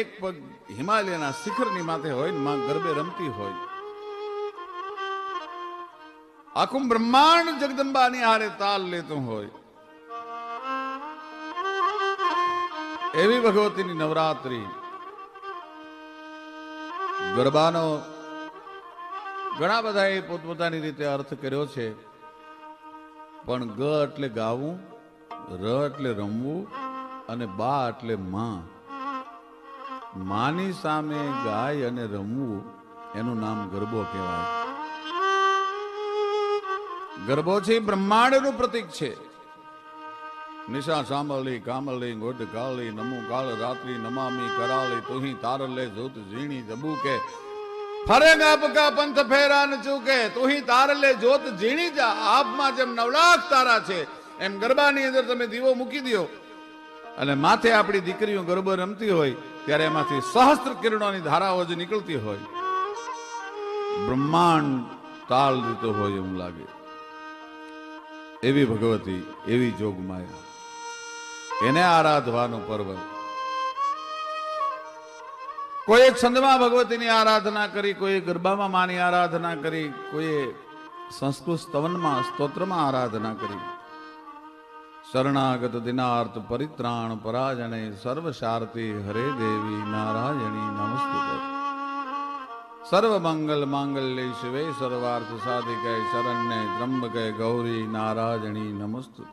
એક પગ હિમાલયના શિખરની માથે હોય ને માં ગરબે રમતી હોય. આખું બ્રહ્માંડ જગદંબાની હારે તાલ લેતું હોય. એવી ભગવતીની નવરાત્રી. ગરબાનો ઘણા બધાએ પોતપોતાની રીતે અર્થ કર્યો છે. પણ ગ એટલે ગાવું, ર એટલે રમવું અને બા એટલે માં. માની સામે ગાય અને રમવું, એનું નામ ગરબો કહેવાય. ગરબો છે બ્રહ્માંડનું પ્રતીક છે. નિશા સાંભળી કામલી ગોઢ કાળી, નમુ કાળ રાત્રિ, નમામી, કરાળી, તુહી, તારલે, જોત, ઝીણી જબુ કે ફરે ગાપકા પંથ ફેરા ન ચૂકે, તુહી, તારલે, જોત, ઝીણી જા. આપમાં જેમ નવલાખ તારા છે, એમ ગરબાની અંદર તમે દીવો મૂકી દો અને માથે આપણી દીકરીઓ ગરબો રમતી હોય ત્યારે એમાંથી સહસ્ત્ર કિરણોની ધારાઓ જે નીકળતી હોય, બ્રહ્માંડ તાલ દીતો હોય એવું લાગે. એવી ભગવતી, એવી જોગમાયા. એને આરાધવાનું પર્વ. કોઈએ છંદમાં ભગવતીની આરાધના કરી કોઈએ ગરબામાં માની આરાધના કરી કોઈએ સંસ્કૃત સ્તવનમાં, સ્તોત્રમાં આરાધના કરી. શરણાગત દિનાર્થ પરિત્રાણ પરાજણે સર્વ શારતી હરે દેવી નારાયણી નમસ્તે. સર્વ મંગલ માંગલ્ય શિવે, સર્વાર્થ સાધિકે શરણ્ય ત્રંબકે ગૌરી નારાયણી નમસ્તે.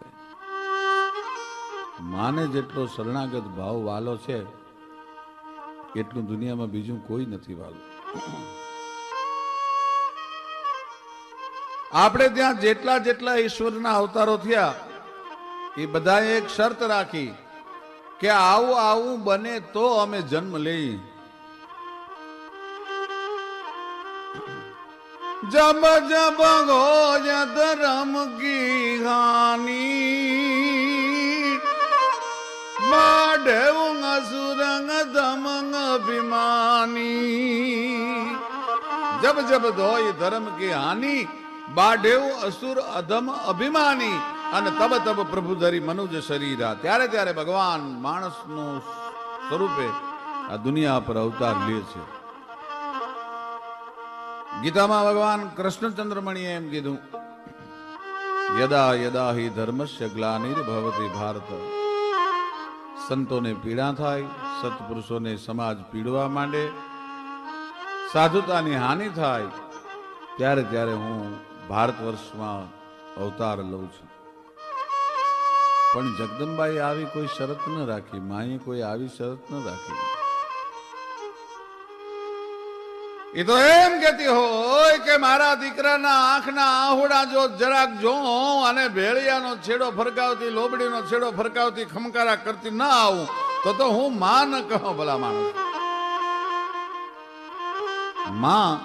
માને જેટલો શરણાગત ભાવ વાલો છે, એટલું દુનિયામાં બીજું કોઈ નથી વાલું. આપણે ત્યાં જેટલા જેટલા ઈશ્વરના અવતારો થયા એ બધાએ એક શરત રાખી કે આવું આવું બને તો અમે જન્મ લઈ જબ જબ ગોજ ધરમ કી હાની માઢેવું અસુરંગ ધમંગ અભિમાની. જબ જબ ધોય ધર્મ કી હાની બાઢેવું અસુર અધમ અભિમાની. અને તબ તબ પ્રભુ ધરી મનુજ શરીરા ત્યારે ત્યારે ભગવાન માણસનું સ્વરૂપે આ દુનિયા પર અવતાર લે છે. ગીતામાં ભગવાન કૃષ્ણચંદ્રમણીએ એમ કીધું, યદા યદા હિ ધર્મસ્ય ગ્લાનિર્ભવતી ભારત. સંતોને પીડા થાય, સત્પુરુષોને સમાજ પીડવા માંડે, સાધુતાની હાનિ થાય, ત્યારે ત્યારે હું ભારત વર્ષમાં અવતાર લઉં છું. પણ જગદંબાએ આવી કોઈ શરત ન રાખી, માએ કોઈ આવી શરત ન રાખી. એ તો એમ કેતી હોય કે મારા દીકરાના આંખના આહોડા જો જરાક જો અને ભેળિયાનો છેડો ફરકાવતી, લોબડીનો છેડો ફરકાવતી, ખમકારા કરતી ના આવું, તો તો હું માં ન કહો ભલા માણસ. માં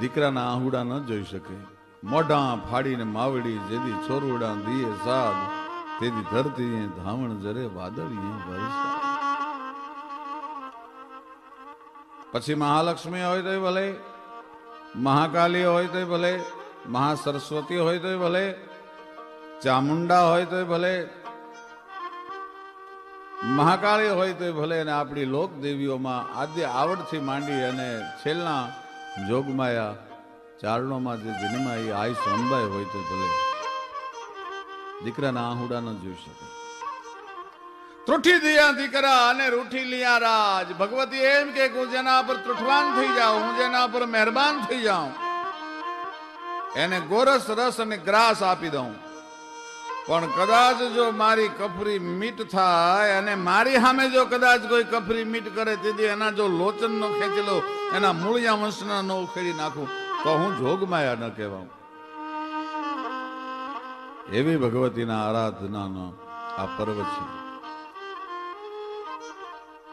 દીકરાના આહુડા ન જોઈ શકે. મોઢા ફાડીને માવડી જેદી છોરુડા દીએ સાદ. તેદી ધરતી ધાવણ જરે વરસાદ. પછી મહાલક્ષ્મી હોય તોય ભલે, મહાકાલી હોય તોય ભલે, મહાસરસ્વતી હોય તોય ભલે, ચામુંડા હોય તોય ભલે, મહાકાળી હોય તોય ભલે અને આપણી લોક દેવીઓમાં આદ્ય આવડથી માંડી અને છેલ્લા જોગમાયા ચારણોમાં જે જન્માઈ આયુષ અંબાઈ હોય તો ભલે. દીકરાના આહુડા ન જોઈ શકે. ત્રુઠી દિયા દીકરા અને રૂઠી લિયા રાજ. ભગવતી એમ કે હું જેના પર ત્રુઠવાન થઈ જાઉં, હું જેના પર મહેરબાન થઈ જાઉં, એને ગોરસ રસ અને ગ્રાસ આપી દઉં. પણ કદાચ જો મારી કફરી મીટ થાય, અને મારી સામે જો કદાચ કોઈ કફરી મીટ કરે, તેથી એના જો લોચન નો ખેંચેલો એના મૂળિયા વંશના નો ઉખેડી નાખું, તો હું જોગમાયા ન કહેવાઉં. એવી ભગવતીના આરાધનાનો આ પર્વ છે.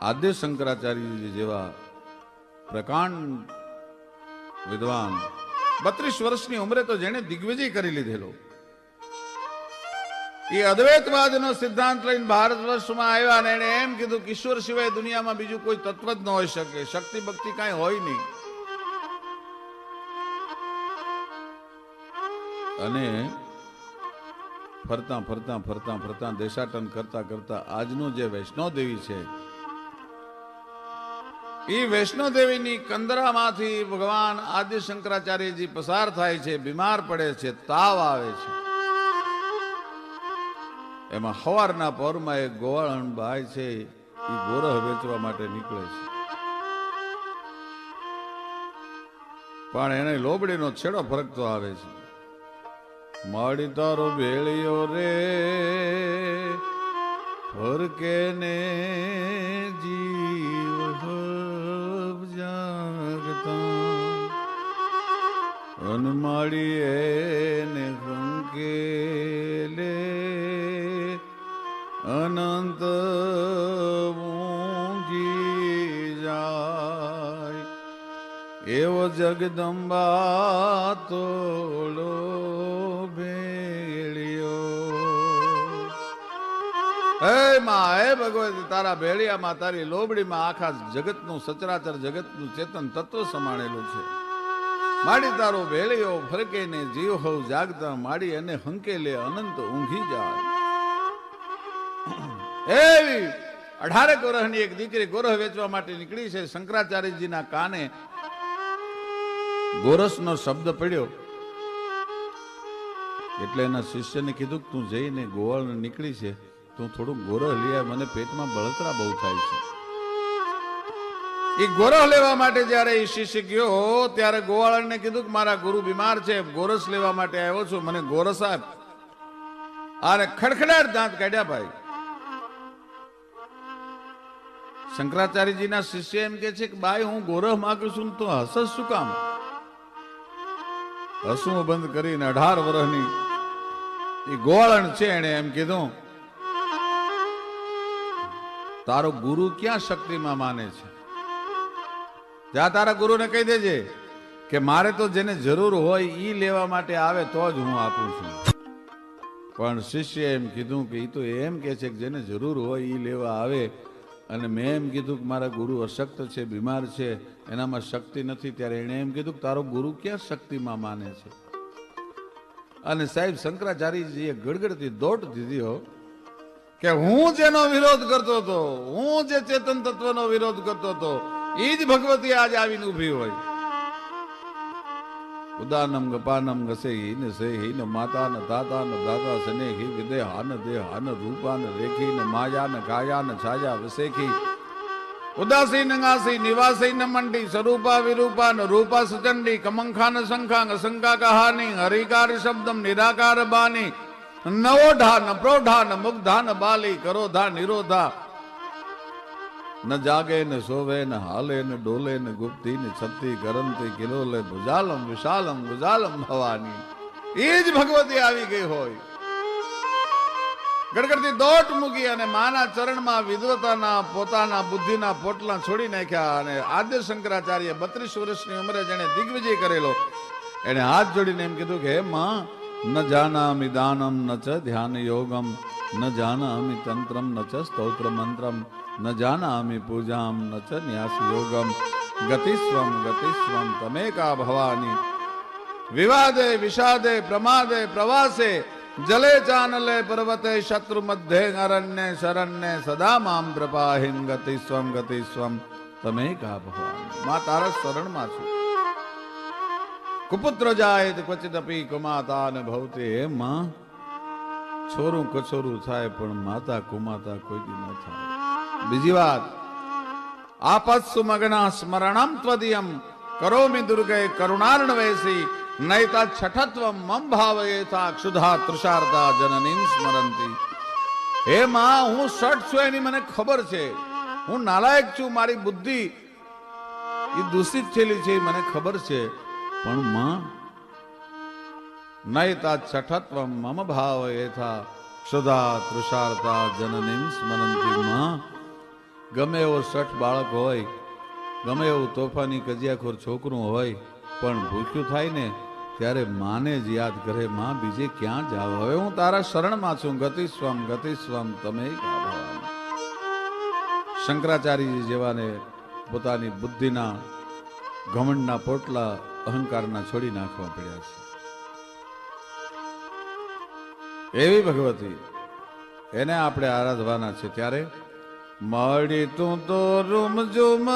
આદ્ય શંકરાચાર્યજી જેવા પ્રકાંડ વિદ્વાન બત્રીસ વર્ષની ઉંમરે તો જેણે દિગ્વિજય કરી લીધેલો. એ અદ્વૈતવાદનો સિદ્ધાંત લઈને ભારત વર્ષમાં આવ્યા અને એણે એમ કીધું કે ઈશ્વર સિવાય દુનિયામાં બીજું કોઈ તત્વ જ ન હોઈ શકે શક્તિ ભક્તિ કાંઈ હોય નહીં. અને ફરતા ફરતા ફરતા ફરતા, દેશાટન કરતા કરતા આજનું જે વૈષ્ણવ દેવી છે, એ વૈષ્ણોદેવીની કંદરામાંથી ભગવાન આદિ શંકરાચાર્યજી પસાર થાય છે, બીમાર પડે છે, તાવ આવે છે. એમાં હવારના પરમાં એક ગોવાળણ ભાઈ છે, એ ગોરહ વેચવા માટે નીકળે છે. પણ એને લોબડીનો છેડો ફરકતો આવે છે. માડી તારો ભેળિયો રે ફરકે ને જીવ જાગતા? અનમાળી એને ફંકેલે અનંત ઊંઘી જાય. એવો જગદંબા તોલો હે માં હે ભગવતી તારા ભેળિયામાં, તારી લોબડીમાં આખા જગતનું સચરાચર, જગતનું ચેતન તત્વ સમાણેલું છે. માડી તારો ભેળિયો ફરકે ને જીવ હોવ જાગતા માડી અને હંકેલે અનંત ઊંઘી જાય. એવી અઢારે ગોરહની એક દીકરી ગોરહ વેચવા માટે નીકળી છે, શંકરાચાર્યજીના કાને ગોરસનો શબ્દ પડ્યો. એટલે એના શિષ્યને કીધું તું જઈને ગોવાળ નીકળી છે. તું થોડું ગોરહ લઈ મને પેટમાં બળતરા બહુ થાય છે. એ ગોરસ લેવા માટે જ્યારે એ શિષ્ય ગયો, ત્યારે ગોવાળને કીધું કે મારા ગુરુ બીમાર છે ગોરસ લેવા માટે આવ્યો છું. મને ગોરસ આપ અને ખડખડાટ દાંત કાઢ્યા ભાઈ. શંકરાચાર્યજીના શિષ્ય એમ કે છે કે, બાઈ, હું ગોરહ માગું છું તો હસ શું કામ? હસવું બંધ કરીને અઢાર વર્ષની એ ગોવાળણ છે એને એમ કીધું. તારો ગુરુ ક્યાં શક્તિમાં માને છે? જા, તારા ગુરુને કહી દેજે કે મારે તો જેને જરૂર હોય એ લેવા માટે આવે તો જ હું આપું છું. પણ શિષ્ય એમ કીધું કે એ તો એમ કે છે કે જેને જરૂર હોય એ લેવા આવે. અને મેં એમ કીધું કે મારા ગુરુ અશક્ત છે, બીમાર છે, એનામાં શક્તિ નથી, ત્યારે એણે એમ કીધું કે તારો ગુરુ ક્યાં શક્તિમાં માને છે? અને સાહેબ શંકરાચાર્યજીએ ગડગડતી દોટ દીધી હો. કે હું જેનો વિરોધ કરતો હતો, હું જે ચેતન તત્વનો વિરોધ કરતો હતો એ જ ભગવતી આજે આવીને ઊભી હોય. ઉદાનમ ગપાનમ ગસે હિન સે હિન માતા ન દાતા ન દાતા હિ વિદેહા ન દેહા ન રૂપા ન રેખી ન માયા ન કાયા ન છાયા વિશેખી. ઉદાસી નંગાસી નિવાસી ન મંડી સ્વરૂપા વિરૂપા ન રૂપા સુચંડી કમંખા ન શંખા ન શંકા કહાની હરિકાર શબ્દમ નિરાકાર બાની નવોઢા ન પ્રોઢા ન મુગ્ધા ન બાલી કરોધા નિરોધા ન જાગે ને સોવે ને હાલે ને ડોલે ને ગુપ્તી ને છત્તી ગરમતી કિલોલે ભુજાલમ વિશાલમ ગુજાલમ ભવાની એ જ ભગવતી આવી ગઈ હોય। ગડગડતી દોટ મૂકી અને માના ચરણમાં વિદ્વતાના, પોતાના બુદ્ધિના પોટલા છોડી નાખ્યા અને આદ્ય શંકરાચાર્ય બત્રીસ વર્ષની ઉંમરે જેને દિગ્વિજય કરેલો, એને હાથ જોડીને એમ કીધું કે, હે માં ન જાનામિ દાનમ ન ચ ધ્યાન યોગમ ન જાનામિ તંત્રમ ન ચ સ્તોત્ર મંત્રમ ન જાનામિ પૂજામ ન ચ ન્યાસ યોગમ ગતિસ્વમ ગતિસ્વમ તમેકા ભવાની વિવાદે વિષાદે પ્રમાદે પ્રવાસે જલે ચાનલે પર્વતે શત્રુ મધ્યે અરણ્ય શરણ્ય સદા મામ પ્રપાહિન ગતિ સ્વમ ગતિ સ્વમ તમે કા ભગવાનમાં તારા શરણમાં છું કુપુત્ર જાય અપી કુમાતા ને ભવતે માં. છોરું કછોરું થાય પણ માતા કુમાતા કોઈ ન થાય. બીજી વાત આપત્સુ મગના સ્મરણમ ત્વદિયમ. કરોમિ દુર્ગે કરુણાર્ણ વૈસી નૈતા છઠત્વ મમ ભાવયેતા ક્ષુધા તૃષાર્તા જનની સ્મરંતી. હે માં, હું શઠ છું એની મને ખબર છે. હું નાલાયક છું, મારી બુદ્ધિ એ દૂષિત થયેલી છે મને ખબર છે. પણ માં નયતા છઠત્વ મમ ભાવ યથા સદા તૃષાર્તા જનનીમ સ્મરંતી માં. ગમે એવો સઠ બાળક હોય, ગમે એવું તોફાની કજિયાખોર છોકરું હોય, પણ ભૂખ્યું થાય ને, ત્યારે માને જ યાદ કરે, માં, બીજે ક્યાં જાવ? હવે હું તારા શરણમાં છું. ગતિ સ્વમ ગતિ સ્વમ તમે. શંકરાચાર્યજી જેવાને પોતાની બુદ્ધિના ઘમંડના પોટલા અહંકારના છોડી નાખવા પડ્યા છે. એવી ભગવતી, એને આપણે આરાધવાના છે ત્યારે મળી તું તો રૂમ ઝુમ